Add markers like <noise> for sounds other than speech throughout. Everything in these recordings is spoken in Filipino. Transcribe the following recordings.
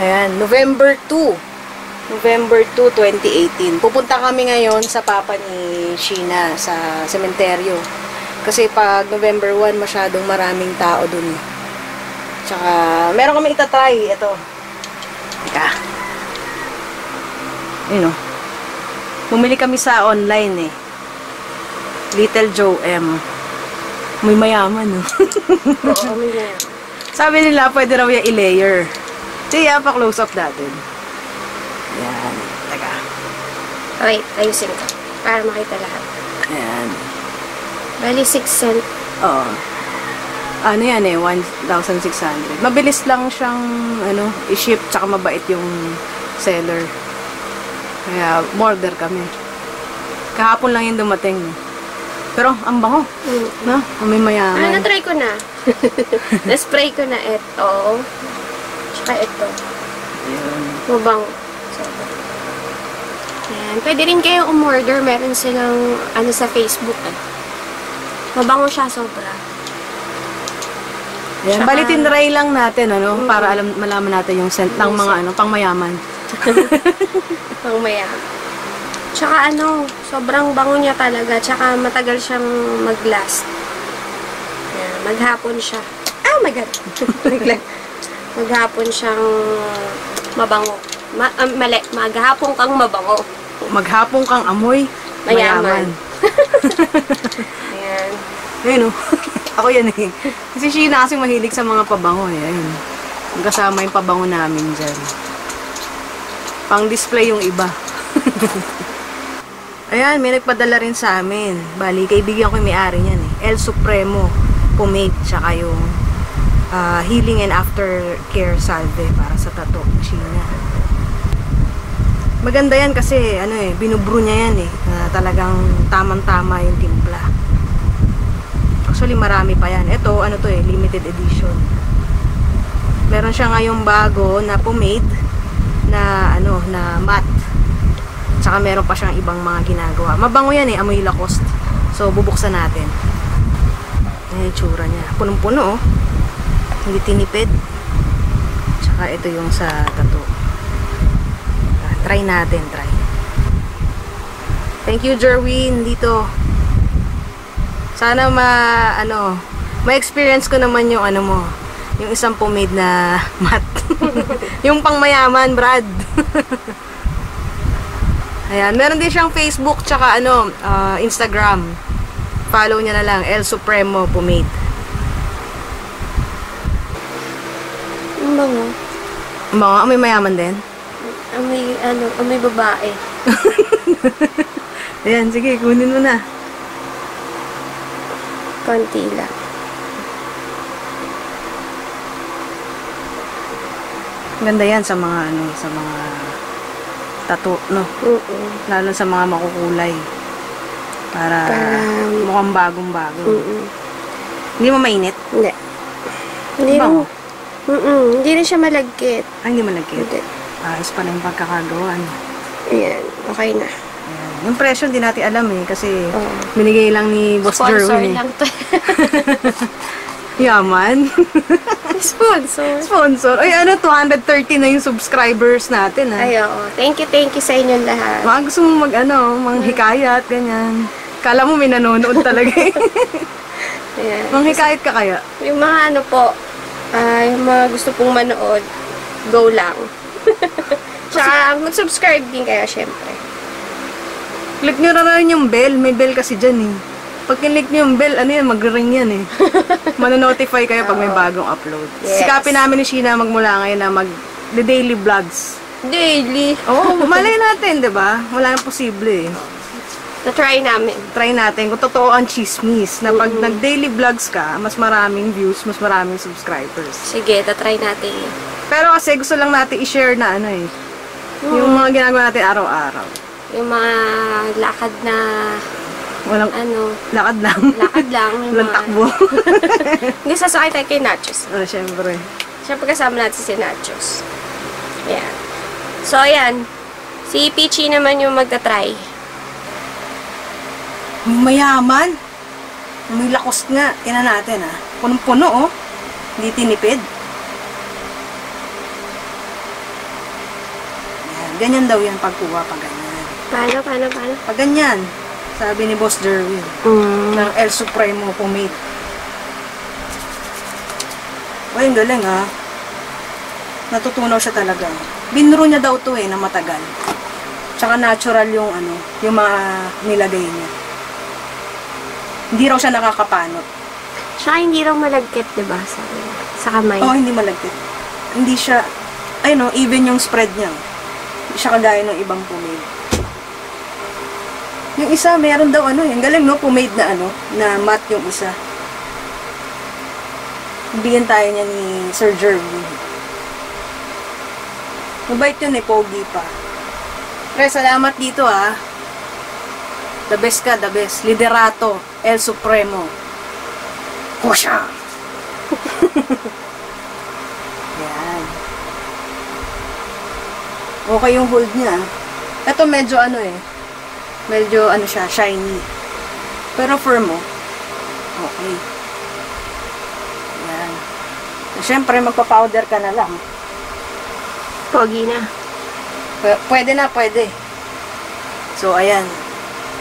Ayan, November 2. November 2, 2018. Pupunta kami ngayon sa papa ni Sheena sa sementeryo. Kasi pag November 1, masyadong maraming tao dun. Tsaka, meron kami itatry. Ito. Teka. Yun o. Bumili kami sa online eh. Little Joe M. May mayaman no. Oo, may na. Sabi nila, pwede raw yung i-layer. Sige, pa close up natin. Yan. Teka. Wait, ayusin ko. Para makita lahat. Ayan. Bali, 6 cent. Oo. Ano yan eh, 1,600. Mabilis lang siyang, ano, i-ship, tsaka mabait yung seller. Kaya, order kami. Kahapon lang yung dumating. Pero, ang bango. Mm. No? May Ah, mayaman. na-try ko na. <laughs> Na-spray ko na ito. Tsaka ito. Yun. Mabango. Ayan. Pwede rin kayo umorder. Meron silang ano sa Facebook eh. Mabango siya sobra. Yan, Tsaka- bali tinry lang natin ano Mm. para alam malaman natin yung scent ng mga ano pangmayaman. <laughs> Pang mayaman. Tsaka ano, sobrang bango niya talaga. Tsaka matagal siyang mag-last. Ayan, maghapon siya. Oh my God! <laughs> Maghapon siyang mabango. Ma ah, mali, maghapon kang mabango. Maghapon kang amoy Mayaman. mayaman. <laughs> Ayan. Ayun oh. <laughs> Ako yan eh. Kasi Sheena kasi mahilig sa mga pabango eh. Ayun. Kasama yung pabango namin dyan. Pang display yung iba. <laughs> Ayan, may nagpadala rin sa amin. Bali, kaibigan ko yung may-ari niyan eh. El Supremo pomade, tsaka yung ah, healing and aftercare salve para sa tato, Sheena. Maganda yan kasi, ano eh, binubro niya yan eh. na talagang tamang-tama yung timpla. Actually, marami pa yan. Ito, ano to eh, limited edition. Meron siya ngayong bago na pomade na, ano, na matte. Tsaka meron pa siyang ibang mga ginagawa. Mabango yan eh, amoy Lacoste. So, bubuksan natin. Ayan yung tsura niya. Punong-puno oh. Hindi tinipid. Tsaka ito yung sa tattoo. Ah, try natin, try. Thank you, Jerwin, dito. Sana ma, ano, ma-experience ko naman yung ano mo, yung isang pomade na <laughs> matte. <laughs> yung pangmayaman, Brad. <laughs> Ayan, meron din siyang Facebook tsaka ano, ah, Instagram. Follow niya na lang, El Supremo Pomade. Ang bango. Mga amoy mayaman din. Amoy, ano, amoy babae. <laughs> Ayan, sige, kunin mo na. Konti lang. Ganda yan sa mga ano, sa mga tattoo, no? Mm-mm. Lalo sa mga makukulay. Para Para- mukhang bagong-bago. Mm-mm. Hindi mo mainit? Hindi. Hindi rin, Bango. Mm hindi rin siya malagkit. Ay, hindi malagkit. Hindi. Ayos pala yung pagkakagawa. Ayan, okay na. Ayan. Yung presyo, hindi natin alam eh. Kasi Oo. binigay lang ni Boss Sponsor Jerwin eh. lang to. <laughs> Yaman. <laughs> Sponsor. Sponsor. Ay, ano, 230 na yung subscribers natin ha. Ay, oo. Thank you, thank you sa inyong lahat. Mga gusto mo mag, ano, manghikayat, ganyan. Kala mo may nanonood talaga eh. <laughs> Ayan. manghikayat ka kaya? Yung mga ano po, ah, yung mga gusto pong manood, go lang. <laughs> Tsaka mag-subscribe din kayo, syempre. Click nyo na rin yung bell. May bell kasi dyan eh. Pag kinlik nyo yung bell, ano yan, mag-ring yan eh. <laughs> Manonotify kayo pag may bagong upload. Yes. Sikapin namin ni Sheena magmula ngayon na mag the daily vlogs. Daily. Oo, oh, malay natin, di ba? Wala nang posible eh. Na-try namin. Try natin kung totoo ang chismis na pag nag-daily vlogs ka, mas maraming views, mas maraming subscribers. Sige, na-try natin yun. Pero kasi gusto lang natin i-share na ano eh. Yung mga ginagawa natin araw-araw. Yung mga lakad na, Walang ano, lakad lang. lakad lang. <laughs> Walang takbo. <laughs> Hindi, sasakay tayo kay Nachos. oh, syempre. Siyempre kasama natin si Nachos. Ayan. So, ayan. Si Peachy naman yung magta-try. Mayaman. May lakos nga. Tingnan natin ah. Punong-puno oh. Hindi tinipid. Ganyan daw yan pagkuha pag ganyan. Paano, paano, paano? Pag ganyan, sabi ni Boss Derwin, Mm. ng El Supremo pomade. Ay, ang galing ah. Natutunaw siya talaga. Binro niya daw to eh, na matagal. Tsaka natural yung ano, yung mga nilagay niya. Hindi raw siya nakakapanot. Tsaka hindi raw malagkit, di ba? Sa, sa kamay. Oo, hindi malagkit. Hindi siya, ay no, even yung spread niya. Hindi siya kagaya ng ibang pomade. Yung isa, meron daw ano, yung galing no, pomade na ano, na matte yung isa. Bigyan tayo niya ni Sir Jeremy. Mabait yun eh, pogi pa. Pre, salamat dito ah. The best ka, the best. Liderato, El Supremo. Kusha! <laughs> Yan. Okay yung hold niya. Ito medyo ano eh. Medyo ano siya, shiny. Pero firm oh. Okay. Yan. Siyempre, magpa-powder ka na lang. Pogi na. P- pwede na, pwede. So, ayan.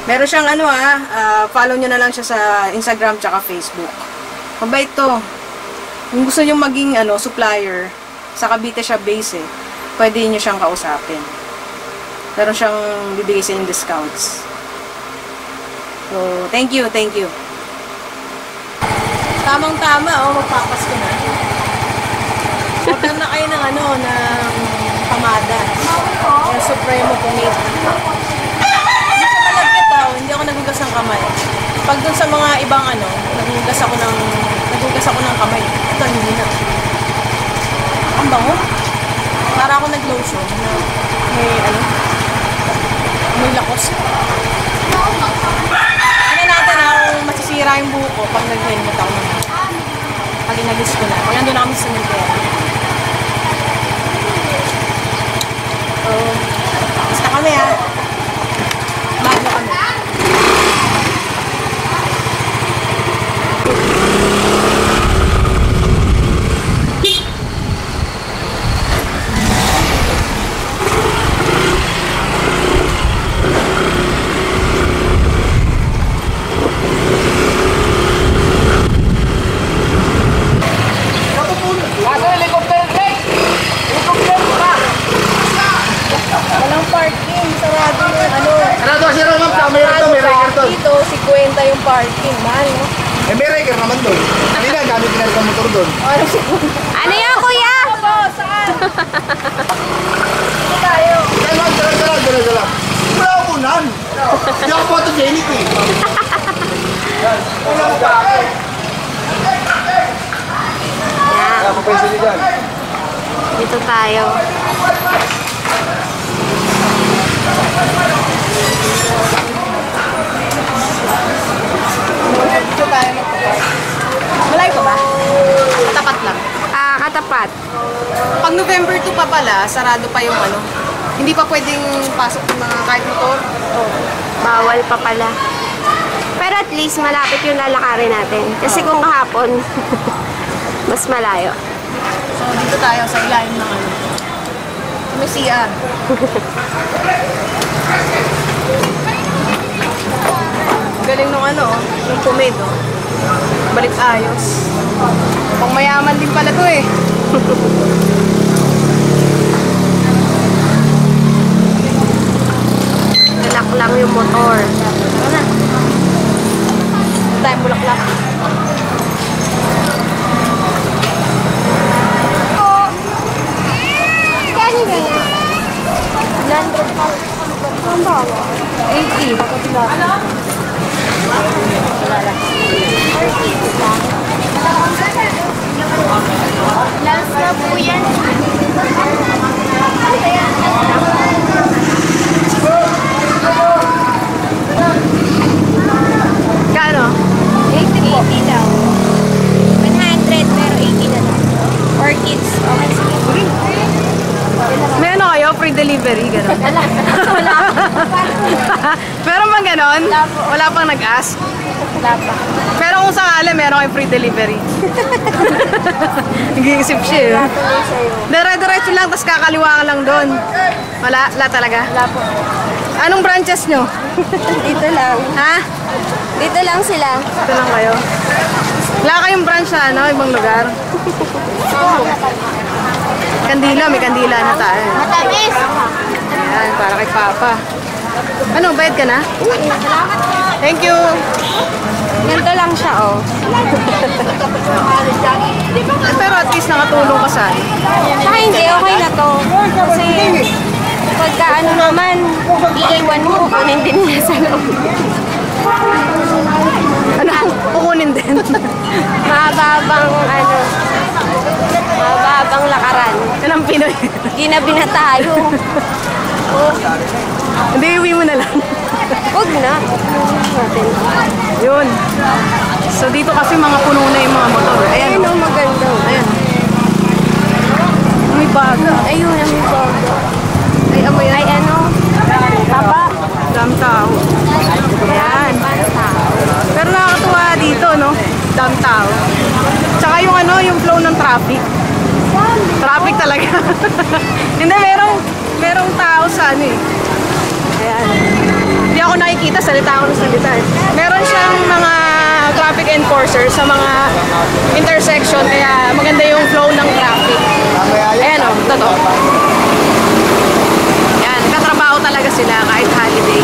Meron siyang ano ah, ah, follow nyo na lang siya sa Instagram tsaka Facebook. Mabait to. Kung gusto nyo maging ano, supplier, sa Cavite siya base eh, pwede nyo siyang kausapin. Meron siyang bibigay sa inyong discounts. So, thank you, thank you. Tamang-tama, oh, magpapasko na. Order na kayo ng ano, ng pamada. Yung Supremo Pomade. Hindi siya malagkit ah, hindi ako nagugas ng kamay. Pag dun sa mga ibang ano, nagugas ako ng, nagugas ako ng kamay. Ito, hindi na. Ang bango. Para ako nag-lotion na may ano, may lakos. Ano natin ah, kung masisira yung buhok ko pag nag-helmet ako ng pag inagis ko na. Pag nandun na sa cemetery. So, basta kami ah. Mahal na kami. Walang parking. Sarado yung ano. Ano to, sir? Ma'am, sa may rito, may record doon. Dito, 50 yung parking. Mahal, no? Eh, may record naman doon. Kanina, gamit pinalik ang motor doon. Ano si Ano yan, kuya? Abo, saan? Dito tayo. Kaya ma'am, tara, tara, tara, tara. Wala ako nan. Hindi ako photogenic eh. Wala ko pa ako. Yan. Wala ko pa yung siligan. Dito tayo. Dito tayo magpa-park. Malayo pa ba? Tapat lang. Ah, katapat. Pag November 2 pa pala, sarado pa yung ano. Hindi pa pwedeng pasok ng mga kahit motor. Bawal pa pala. Pero at least malapit yung lalakarin natin. Kasi kung kahapon, <laughs> mas malayo. So, dito tayo sa ilalim ng ano. CR. <laughs> Galing nung ano, oh, yung pomade, oh. Balik ayos. Pang mayaman din pala to eh. <laughs> Nalak lang yung motor. Tara na. Tayo bulaklak. Landed pa. Ang bawa. 80. Last na po yan. Kano? 80 po. 80 daw. 100 pero 80 na lang. For kids. Okay, sige. May ano kayo? Free delivery, gano'n. Wala. Wala. Pero <laughs> bang gano'n? Wala po. Wala pang nag-ask. Wala pa. Pero kung sakali meron kayong free delivery. <laughs> Nag-iisip siya eh. Dire-diretso lang, tapos kakaliwa ka lang doon. Wala? Wala talaga? Wala po. Anong branches nyo? Dito lang. Ha? Dito lang sila. Ito lang kayo. Wala kayong branch sa ano, ibang lugar? Kandila, may kandila na tayo. Matamis! Ayan, para kay Papa. Ano, bayad ka na? Thank you. Ganito lang siya, oh. Pero at least nakatulong ka sa akin. Saka hindi, okay na to. Kasi, pagka ano naman, iiwan mo, kunin din nila sa loob. Ano, kukunin din. Mababang, ano, mababang lakaran. Yan ang Pinoy. Ginabi na tayo. Oh, <laughs> Hindi, iwi mo na lang. huwag na. Natin. Yun. So dito kasi mga puno na yung mga motor. Ayan. Ayun oh. ang maganda. Ayan. May baga. Ayun ang maganda. Ay, amoy Ay, ano, taba. Dam tao. Ayan. Basta. Pero nakakatuwa dito, no? Dam tao. Tsaka yung ano, yung flow ng traffic. Traffic talaga. Hindi, merong, merong tao sa ano eh. Ayan. Hindi ako nakikita, salita ako ng salita eh. Meron siyang mga traffic enforcer sa mga intersection, kaya maganda yung flow ng traffic. Ayan o, totoo. Ayan, katrabaho talaga sila kahit holiday.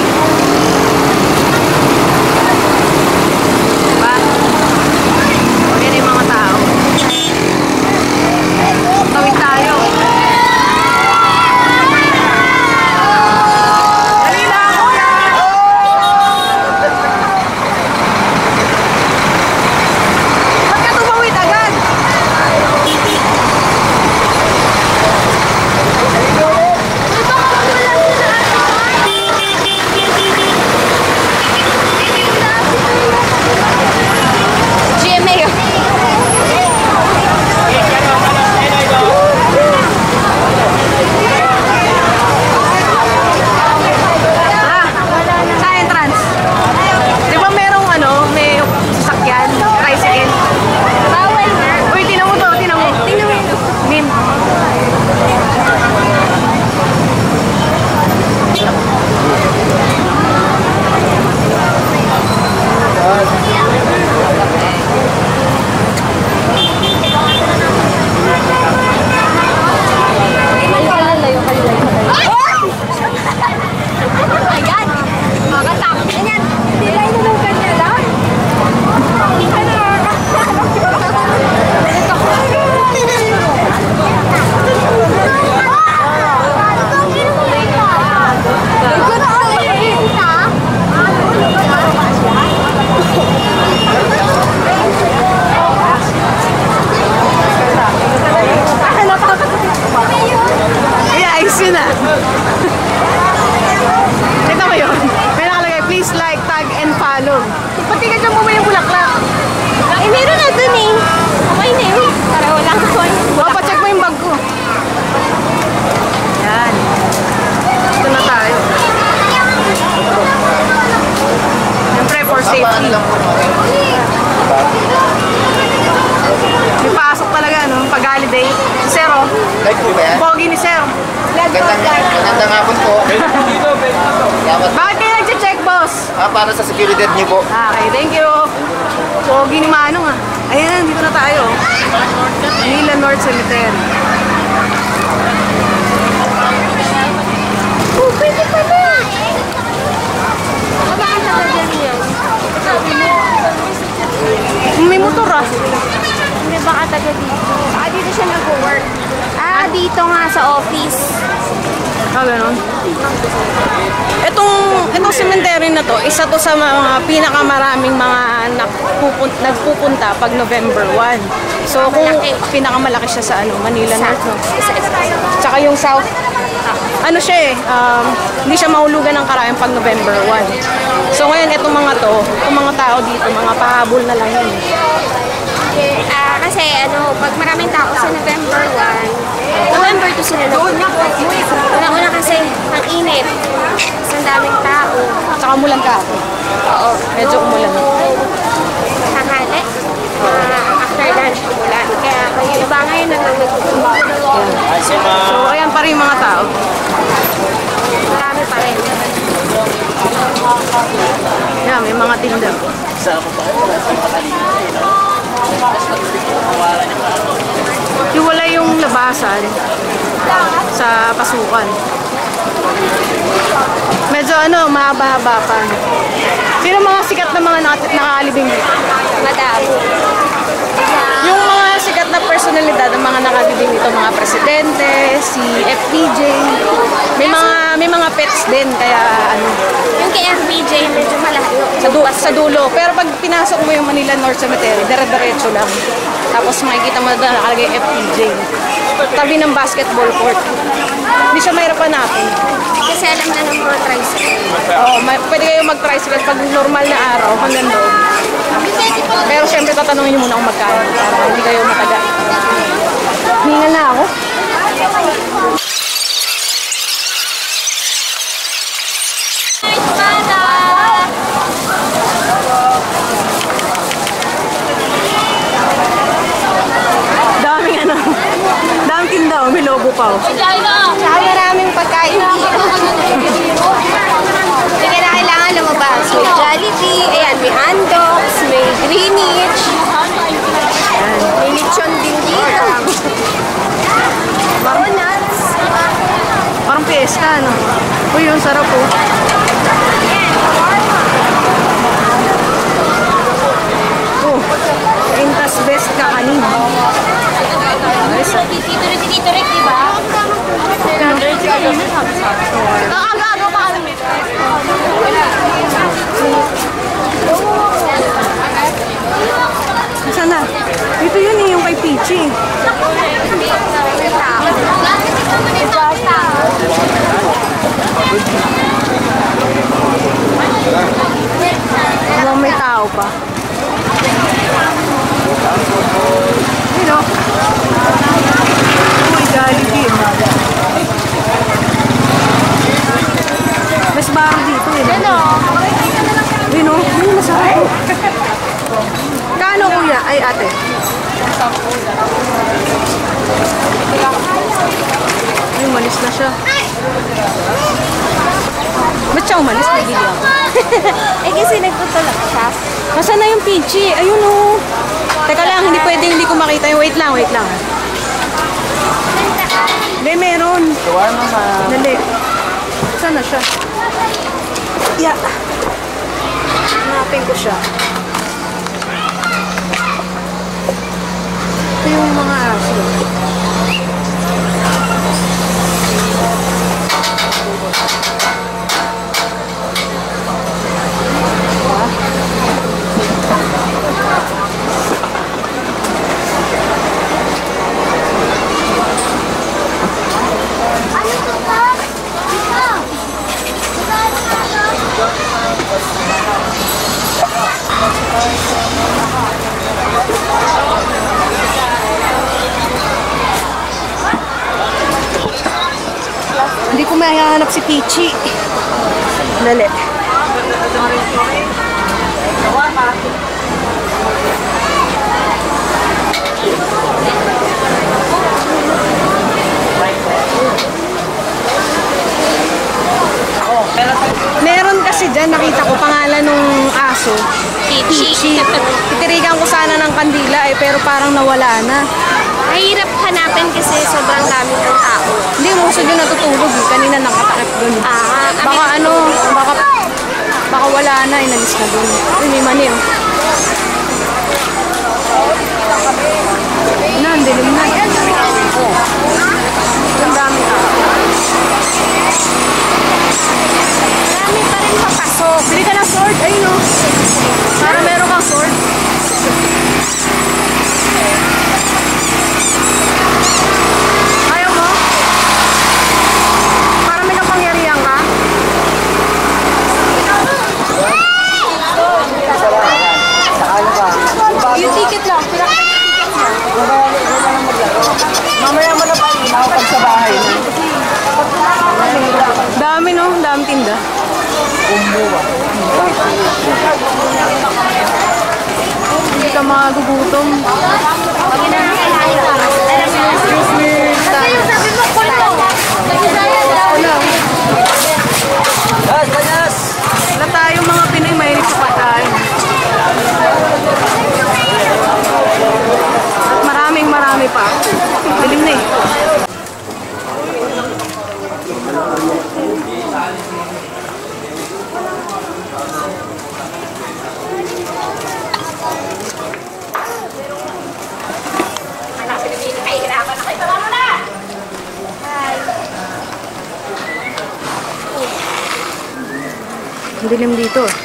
Niyo po. Okay, thank you. Pogi ni Manong ah. Ayan, dito na tayo. Manila North Cemetery. Oh, pwede pa na. Ba dyan yan? May motor ah. Hindi baka taga dito. Ah, dito siya nag-work. Ah, dito nga sa office. Ah, ganun. Itong, cemetery na to, isa to sa mga pinakamaraming mga nagpupun, nagpupunta pag November 1. So, kung Malaki. pinakamalaki siya sa ano, Manila North, no? Tsaka yung South, ano siya eh, um, hindi siya mahulugan ng karayang pag November 1. So ngayon, itong mga to, itong mga tao dito, mga pahabol na lang yun. Kasi ano, pag maraming tao sa November 1, November 2 sila nag Una-una kasi, ang init. Sa daming tao. Tsaka mulan ka ako. Oo. Medyo umulan. Tanghali. ah, after lunch umulan. Kaya yung iba ngayon na lang nagtutuwa. So, ayan pa rin yung mga tao. Marami pa rin. Yan, may mga tinda. Hiwala yung labasan sa pasukan. Medyo ano, mahaba-haba pa. Sino mga sikat na mga nak- nakalibing dito? Madam. Yung mga sikat na personalidad ng mga nakalibing dito, mga presidente, si FPJ, may mga may mga pets din kaya ano Yung kay FBJ, medyo malayo. sa, du- sa dulo. Pero pag pinasok mo yung Manila North Cemetery, dire-diretso lang. Tapos makikita mo na nakalagay FPJ. Tabi ng basketball court. Hindi siya mahirap hanapin. Kasi alam na ng mga tricycle. Oo, pwede kayo mag-tricycle pag normal na araw hanggang doon. Pero syempre tatanungin niyo muna kung magkano para hindi kayo mataga. Hingal na ako. Daming ano. Daming tinda, Oh. Tsaka maraming pagkain dito. Hindi ka na kailangan lumabas. May Jollibee, ayan, may Andox, may Greenwich. May lechon din dito. Donuts. Parang fiesta, ano? Uy, yung sarap. Oh, Dito rin si Tito Rick, di ba? Nakagago pa kami. Saan na? Dito yun eh, yung kay Peachy. Mukhang may tao pa. Yun o. Uy, Jollibee. Mas baro dito eh. Ano? Yun o. Yun, masarap. Kano kuya? Ay ate. Ay, umalis na siya. Ba't siya umalis? Nagili ako. <laughs> eh kasi nagtutulak siya. Nasaan na yung peachy? Ayun o. Teka lang, hindi pwede hindi ko makita yung wait lang, wait lang. Hindi, meron. Dali. Saan na siya? Yeah. Hanapin ko siya. Ito yung mga aso. Hindi ko mahahanap si Peachy. Dali. Meron kasi dyan, nakita ko pangalan nung aso. Peachy. Titirigan ko sana ng kandila eh, pero parang nawala na. Mahirap hanapin kasi sobrang dami ng tao. Hindi mo gusto yun natutulog eh. Kanina nakatakip doon. Ah, Baka ano, baka, baka wala na, inalis na doon. Uy, may mani oh. Na, ang dilim na. Ang dami tao. Marami pa rin papasok. Bili ka ng sword, ayun oh. Para meron kang sword. Ayaw mo? Para may kapangyarihan ka? Yung ticket lang. Mamaya mo na pa pag sa bahay na. Dami no, dami tinda. ka magugutom. Excuse me. Kasi yung sabi mo, kulto. Wala. Wala tayo mga Pinoy mahilig sa pagkain. At maraming marami pa. Dilim na eh. Ang dilim dito.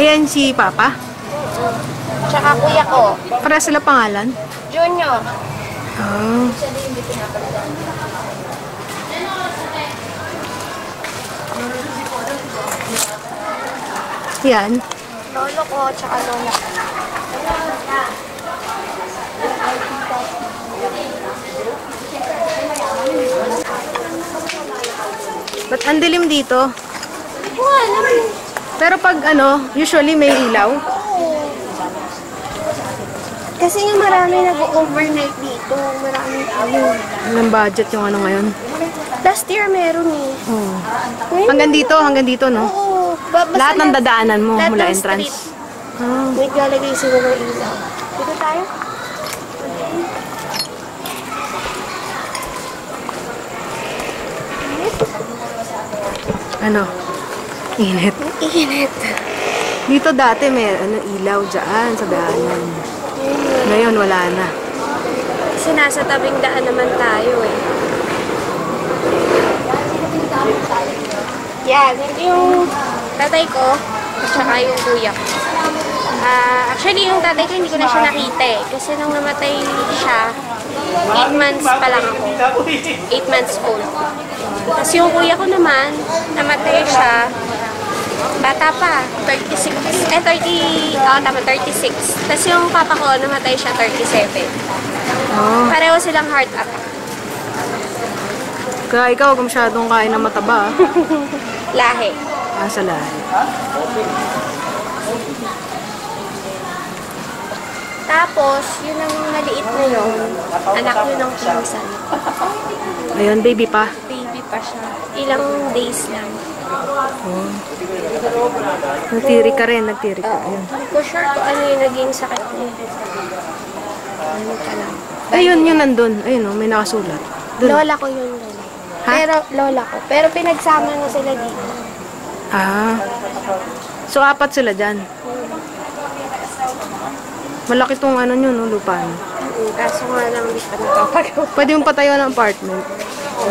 Ayan si Papa. Tsaka kuya ko, Para sila pangalan. Junior. Ah. Yan. Lolo ko, tsaka lola. Ba't ang dilim dito? Alam. Pero pag ano, usually may ilaw. Kasi nga marami nag-overnight dito. Marami ano. Walang budget yung ano ngayon. Last year meron eh. Oh. Ngayon, Hanggang dito, hanggang dito, no? Oo. Ba- basta Lahat ng dadaanan mo lahat mula ng entrance. street, Ah. May lalagay sila ng ilaw. Dito tayo? Ano? Init. Init. Dito dati may ano, ilaw dyan sa daanan. Ngayon wala na. Kasi nasa tabing daan naman tayo eh. Yan, yung tatay ko, at saka yung kuya ko. Ah, actually, yung tatay ko hindi ko na siya nakita eh. Kasi nung namatay siya, 8 months pa lang ako. 8 months old. Tapos yung kuya ko naman, namatay siya, bata pa, 36. Eh, 30, oh, tama, 36. Tapos yung papa ko, namatay siya, 37. Oh. Pareho silang heart attack. Kaya ikaw, huwag masyadong kain ng mataba. ah. <laughs> Lahi. Ah, sa lahat. Tapos, yun ang maliit na yun. Anak yun ng pinsan. Ayun, baby pa. Baby pa siya. Ilang days lang. Nagtiri ka rin, nagtiri ka. Ayun. Hindi ko sure kung ano yung naging sakit. Ano ka lang. Ayun, yung nandun. Ayun, oh, may nakasulat. Dun. Lola ko yun, lola. Ha? Pero, lola ko. Pero pinagsama na sila dito. Ah. So, apat sila dyan. Malaki tong ano nyo, no, lupa nyo. Mm, Kaso nga lang, hindi pa. Pwede mong patayo ng apartment.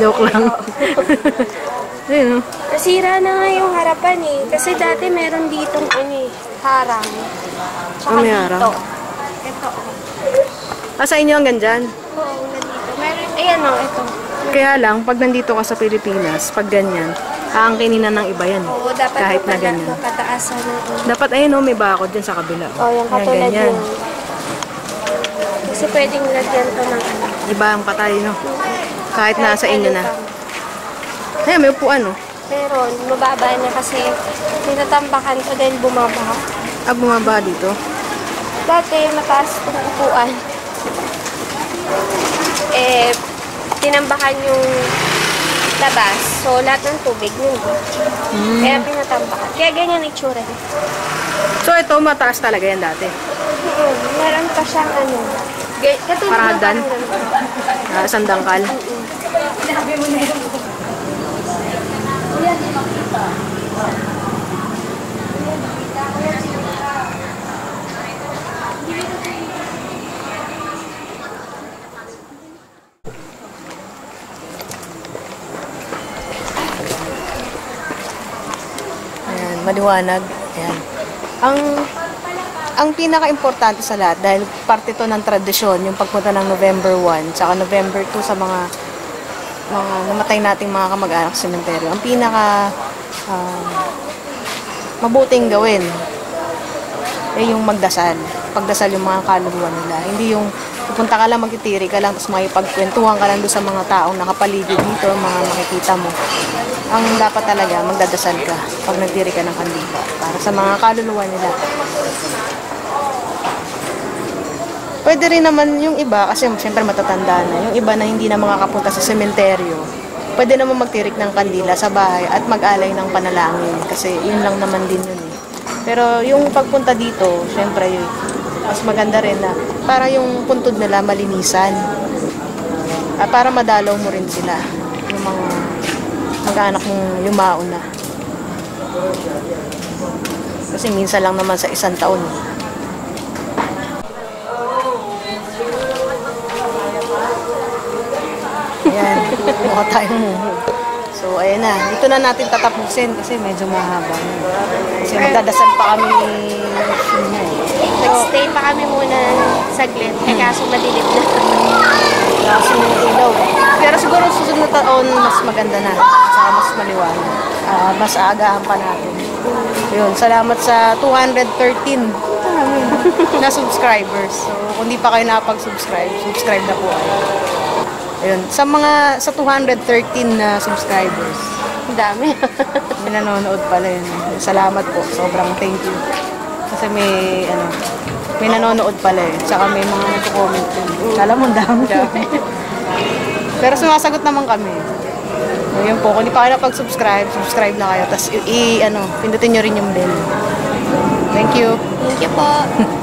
Joke lang. <laughs> Ayun, oh. Nasira na nga yung harapan eh. Kasi dati meron ditong ano eh, harang. Tsaka Ah, may dito. harang. Ito. Ah, sa inyo hanggang dyan. Oo, nandito. Meron, ayan o, ito. Kaya lang, pag nandito ka sa Pilipinas, pag ganyan, aangkinin na ng iba yan. eh. Oo, dapat Kahit na ganyan. mapataasan na. oh. Dapat ayun, oh, may bakod dyan sa kabila. Oh, yung Yan, katulad ganyan. yun. Kasi pwedeng lagyan to ng ano. Iba ang patay, no? Kahit nasa inyo na. Ayun, may upuan, no? Meron, mababa na kasi tinatambakan ko dahil bumabaha. Ah, bumaba dito. Dati, mataas itong upuan. Eh, tinambakan yung labas. So, lahat ng tubig nun. Hmm. Kaya pinatambakan. Kaya ganyan ang itsura niya. So, ito, mataas talaga yan dati. Oo, meron pa siyang ano. ga- Ayan, maliwanag. Ayan. Ang ang pinaka-importante sa lahat, dahil parte to ng tradisyon, yung pagpunta ng November 1, tsaka November 2 sa mga mga namatay nating mga kamag-anak sa sementeryo, ang pinaka ah, mabuting gawin eh yung magdasal. Pagdasal yung mga kaluluwa nila. Hindi yung pupunta ka lang, magtitiri ka lang, tapos makipagkwentuhan ka lang doon sa mga taong nakapaligid dito, mga makikita mo. Ang dapat talaga, magdadasal ka pag nagtiri ka ng kandila para sa mga kaluluwa nila. Pwede rin naman yung iba, kasi siyempre matatanda na, yung iba na hindi na makakapunta sa sementeryo, pwede naman magtirik ng kandila sa bahay at mag-alay ng panalangin kasi yun lang naman din yun eh. Pero yung pagpunta dito, syempre yun, mas maganda rin na para yung puntod nila malinisan. At para madalaw mo rin sila, yung mga mag-anak mong yumao na. Kasi minsan lang naman sa isang taon. Mukha tayong mumu. So, ayan na. Dito na natin tatapusin kasi medyo mahaba. Kasi magdadasal pa kami. Nagstay pa kami muna saglit. Eh kaso madilim na. Kasi yung ilaw. Pero siguro susunod na taon, mas maganda na. Saka mas maliwanag. Ah, mas aagahan pa natin. Yun, salamat sa 213 <laughs> na subscribers. So, kung di pa kayo nakapag-subscribe, subscribe na po kayo. Ayun, sa mga, sa 213 na subscribers, Ang dami. <laughs> may nanonood pala yun. Salamat po. Sobrang thank you. Kasi may, ano, may nanonood pala eh. Tsaka may mga nagko-comment din. Kala mo, ang dami. <laughs> Pero sumasagot naman kami. So, yun po. Kung di pa kayo napag-subscribe, subscribe na kayo. Tapos, i, i- ano, pindutin nyo rin yung bell. Thank you. Thank you po. <laughs>